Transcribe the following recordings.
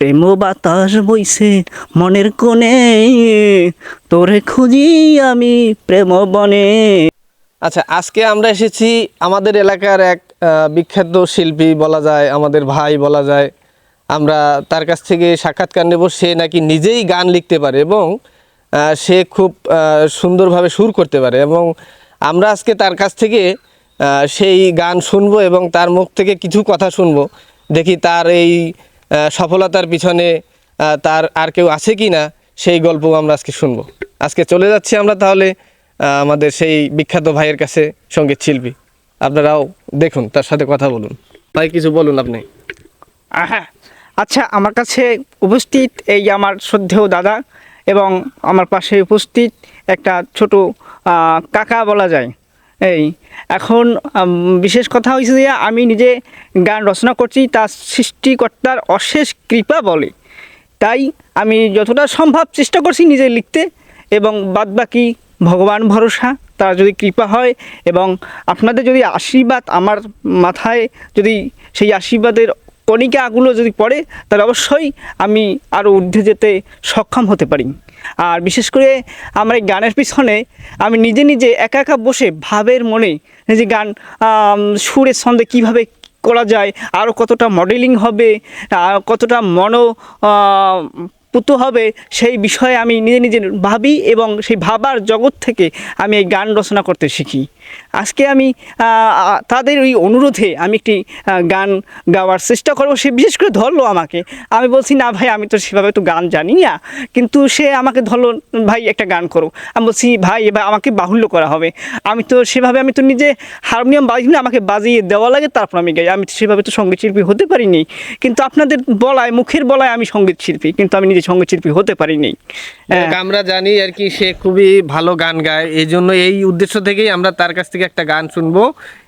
প্রেম বাতাস বইছে মনের কোণে। তোরে খুঁজি আমি প্রেম বনে। আচ্ছা আজকে আমরা এসেছি আমাদের এলাকার এক বিখ্যাত শিল্পী বলা যায়, আমাদের ভাই বলা যায়। আমরা তার কাছ থেকে সাক্ষাৎকার নেব, সে নাকি নিজেই গান লিখতে পারে এবং সে খুব সুন্দরভাবে সুর করতে পারে এবং আমরা আজকে তার কাছ থেকে সেই গান শুনব এবং তার মুখ থেকে কিছু কথা শুনব। দেখি তার এই সফলতার পিছনে তার আর কেউ আছে কি না, সেই গল্প আমরা আজকে শুনব। আজকে চলে যাচ্ছি আমরা তাহলে আমাদের সেই বিখ্যাত ভাইয়ের কাছে, সংগীত শিল্পী। আপনারাও দেখুন, তার সাথে কথা বলুন। ভাই, কিছু বলুন আপনি। হ্যাঁ আচ্ছা আমার কাছে উপস্থিত এই আমার শ্রদ্ধেয় দাদা এবং আমার পাশে উপস্থিত একটা ছোট কাকা বলা যায়। এই, এখন বিশেষ কথা হয়েছে যে আমি নিজে গান রচনা করছি তার সৃষ্টিকর্তার অশেষ কৃপা বলে। তাই আমি যতটা সম্ভব চেষ্টা করছি নিজে লিখতে এবং বাদবাকি ভগবান ভরসা, তার যদি কৃপা হয় এবং আপনাদের যদি আশীর্বাদ আমার মাথায় যদি সেই আশীর্বাদের কণিকাগুলো যদি পড়ে, তাহলে অবশ্যই আমি আরও ঊর্ধ্বে যেতে সক্ষম হতে পারি। আর বিশেষ করে আমার এই গানের পিছনে আমি নিজে নিজে একা একা বসে ভাবের মনে যে গান সুরের ছন্দে কীভাবে করা যায় আরও কতটা মডেলিং হবে কতটা মনো পুত হবে, সেই বিষয়ে আমি নিজে নিজে ভাবি এবং সেই ভাবার জগৎ থেকে আমি এই গান রচনা করতে শিখি। আজকে আমি তাদের ওই অনুরোধে আমি একটি গান গাওয়ার চেষ্টা করব। সে বিশেষ করে ধরলো আমাকে। আমি বলছি, না ভাই, আমি তো সেভাবে তো গান জানি না। কিন্তু সে আমাকে ধরলো, ভাই, একটা গান করো। আমি বলছি, ভাই, এবার আমাকে বাহুল্য করা হবে। আমি তো সেভাবে, আমি তো নিজে হারমোনিয়াম বাজি, না, আমাকে বাজিয়ে দেওয়া লাগে, তারপর আমি গাই। আমি তো সেভাবে তো সংগীত শিল্পী হতে পারিনি। কিন্তু আপনাদের বলায়, মুখের বলায় আমি সংগীত শিল্পী কিন্তু আমি নিজে সংগীত শিল্পী হতে পারিনি। হ্যাঁ। আমরা জানি আর কি সে খুবই ভালো গান গায়। এই জন্য এই উদ্দেশ্য থেকেই আমরা তার কাছ থেকে একটা গান শুনব।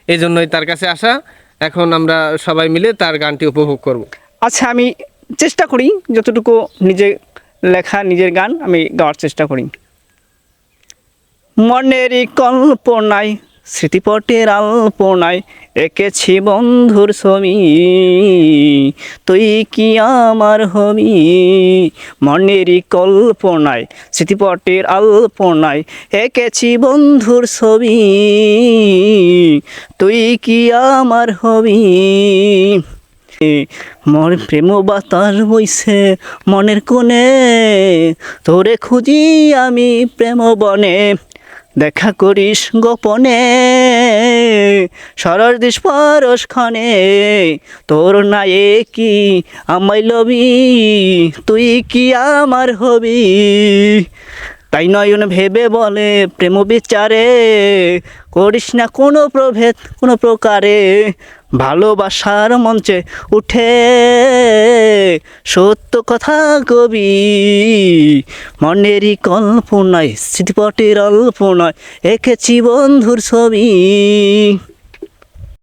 এই জন্যই তার কাছে আসা। এখন আমরা সবাই মিলে তার গানটি উপভোগ করব। আচ্ছা আমি চেষ্টা করি যতটুকু নিজে লেখা নিজের গান আমি গাওয়ার চেষ্টা করি। মনেরই কল্পনায় স্মৃতিপটের আল্পনায় এঁকেছি বন্ধুর ছবি। তুই কি আমার হবি? মনেরই কল্পনায় স্মৃতিপটের আল্পনায় এঁকেছি বন্ধুর ছবি। তুই কি আমার হবি? মন প্রেম বাতাস বইছে মনের কোণে, তোরে খুঁজি আমি প্রেম বনে। দেখা করিস গোপনে। সরস দিস পরশ খনে তোর এ কি আমায় লবি? তুই কি আমার হবি? তাই নয়ন ভেবে বলে প্রেম বিচারে, করিস না কোনো প্রভেদ কোনো প্রকারে। ভালোবাসার মঞ্চে উঠে। সত্য কথা কবি। মনেরই কল্পনায় স্মৃতিপটের অল্পনায় এঁকেছি বন্ধুর ছবি।